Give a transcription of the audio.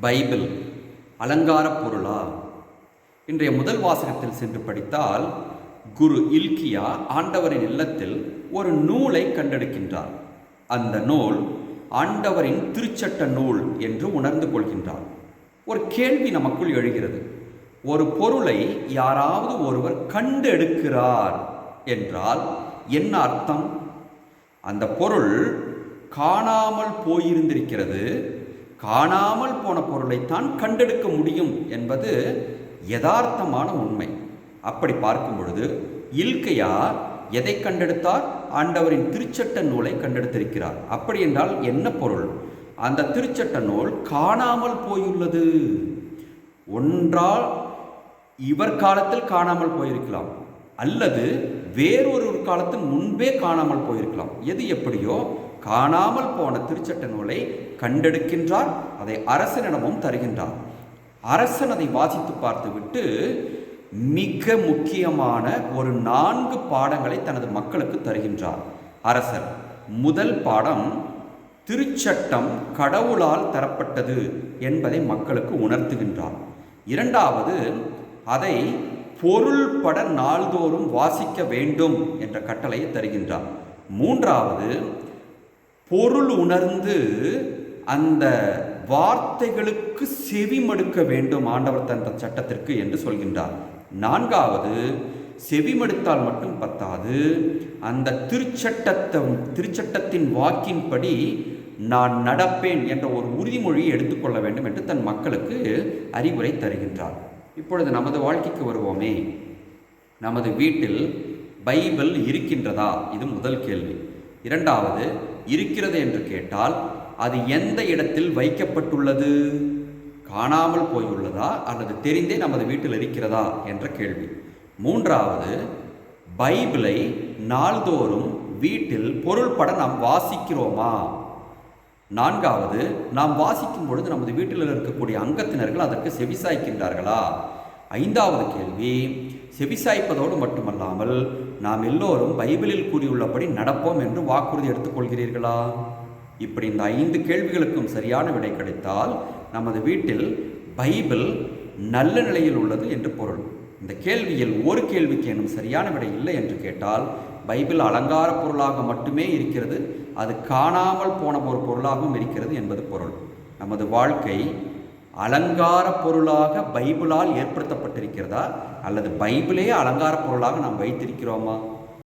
Bible அலங்கார பொருளா? இன்றைய முதல் வாசகத்தில் சென்று படித்தால் குரு இல்கியா ஆண்டவரின் இல்லத்தில் ஒரு நூலை கண்டெடுக்கின்றார். அந்த நூல் ஆண்டவரின் திருச்சட்ட நூல் என்று உணர்ந்து கொள்கின்றார். ஒரு கேள்வி நமக்குள் எழுகிறது. ஒரு பொருளை யாராவது ஒருவர் கண்டெடுக்கிறார் என்றால் என்ன அர்த்தம்? அந்த பொருள் காணாமல் போயிருந்திருக்கிறது காணாமல் போன பொருளைத்தான் கண்டெடுக்க முடியும் என்பது யதார்த்தமான உண்மை. அப்படி பார்க்கும் பொழுது இல்கையா எதை கண்டெடுத்தார்? ஆண்டவரின் திருச்சட்ட நூலை கண்டெடுத்திருக்கிறார். அப்படி என்றால் என்ன பொருள்? அந்த திருச்சட்ட நூல் காணாமல் போயுள்ளது. ஒன்றால் இவர் காலத்தில் காணாமல் போயிருக்கலாம். அல்லது வேறொரு காலத்தில் முன்பே காணாமல் போயிருக்கலாம். எது எப்படியோ காணாமல் போன திருச்சட்ட நூலை கண்டெடுக்கின்றார் அதை அரசனிடமும் தருகின்றார். அரசன் அதை வாசித்து பார்த்துவிட்டு மிக முக்கியமான ஒரு நான்கு பாடங்களை தனது மக்களுக்கு தருகின்றார். அரசர் முதல் பாடம் திருச்சட்டம் கடவுளால் தரப்பட்டது என்பதை மக்களுக்கு உணர்த்துகின்றார். இரண்டாவது அதை பொருள்பட நாள்தோறும் வாசிக்க வேண்டும் என்ற கட்டளையை தருகின்றார். மூன்றாவது பொருள் உணர்ந்து அந்த வார்த்தைகளுக்கு செவிமடுக்க வேண்டும் ஆண்டவர் தந்த சட்டத்திற்கு என்று சொல்கின்றார். நான்காவது செவிமடுத்தால் மட்டும் பத்தாது. அந்த திருச்சட்டத்தை திருச்சட்டத்தின் வாக்கின்படி நான் நடப்பேன் என்ற ஒரு உறுதிமொழியை எடுத்துக்கொள்ள வேண்டும் என்று தன் மக்களுக்கு அறிவுரை தருகின்றார். இப்பொழுது நமது வாழ்க்கைக்கு வருவோமே. நமது வீட்டில் பைபிள் இருக்கின்றதா? இது முதல் கேள்வி. இரண்டாவது இருக்கிறது என்று கேட்டால் அது எந்த இடத்தில் வைக்கப்பட்டுள்ளது? காணாமல் போயுள்ளதா? அல்லது தெரிந்தே நமது வீட்டில் இருக்கிறதா? என்ற கேள்வி. மூன்றாவது பைபிளை நாள்தோறும் வீட்டில் பொருள்பட நாம் வாசிக்கிறோமா? நான்காவது நாம் வாசிக்கும் பொழுது நமது வீட்டில் இருக்கக்கூடிய அங்கத்தினர்கள் அதற்கு செவிசாய்க்கின்றார்களா? ஐந்தாவது கேள்வி செவிசாய்ப்பதோடு மட்டுமல்லாமல் நாம் எல்லோரும் பைபிளில் கூறியுள்ளபடி நடப்போம் என்று வாக்குறுதி எடுத்துக்கொள்கிறீர்களா? இப்படி இந்த ஐந்து கேள்விகளுக்கும் சரியான விடை கிடைத்தால் நமது வீட்டில் பைபிள் நல்ல நிலையில் உள்ளது என்று பொருள். இந்த கேள்வியில் ஒரு கேள்விக்கு எனும் சரியான விடை இல்லை என்று கேட்டால் பைபிள் அலங்கார பொருளாக மட்டுமே இருக்கிறது அது காணாமல் போன ஒரு பொருளாகவும் இருக்கிறது என்பது பொருள். நமது வாழ்க்கை அலங்கார பொருளாக பைபிளால் ஏற்படுத்தப்பட்டிருக்கிறதா? அல்லது பைபிளே அலங்கார பொருளாக நாம் வைத்திருக்கிறோமா?